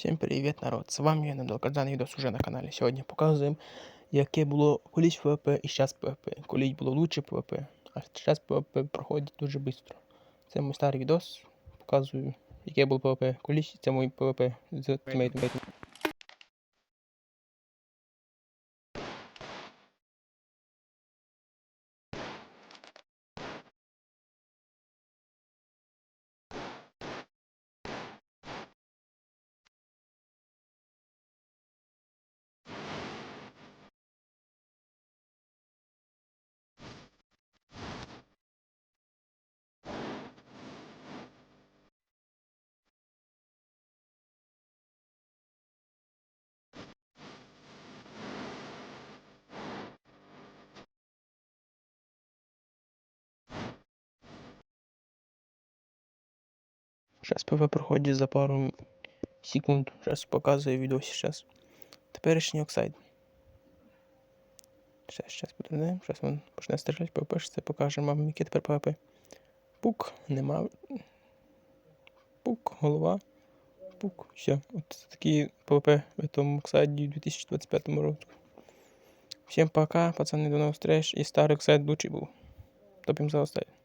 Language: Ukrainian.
Всім привіт, народ! З вами я недоказаний відос уже на каналі. Сьогодні показуємо, яке було колись ПВП і зараз ПВП. Колись було лучше ПВП, а зараз ПВП проходить дуже швидко. Це мій старий відос. Показую, яке було ПВП колись, це мій ПВП з тімейтом. Зараз ПВП проходить за пару секунд. Зараз показую відос зараз. Теперішній оксайд. Зараз, зараз подожди. Зараз він почне стріляти, ПВП, це покаже вам, яке тепер ПВП. Пук, нема. Пук, голова. Пук. Все. От такі ПВП в цьому оксайді у 2025 році. Всім пока, пацани, до нових встреч. І старий оксайд лучший був. Топим за оставить.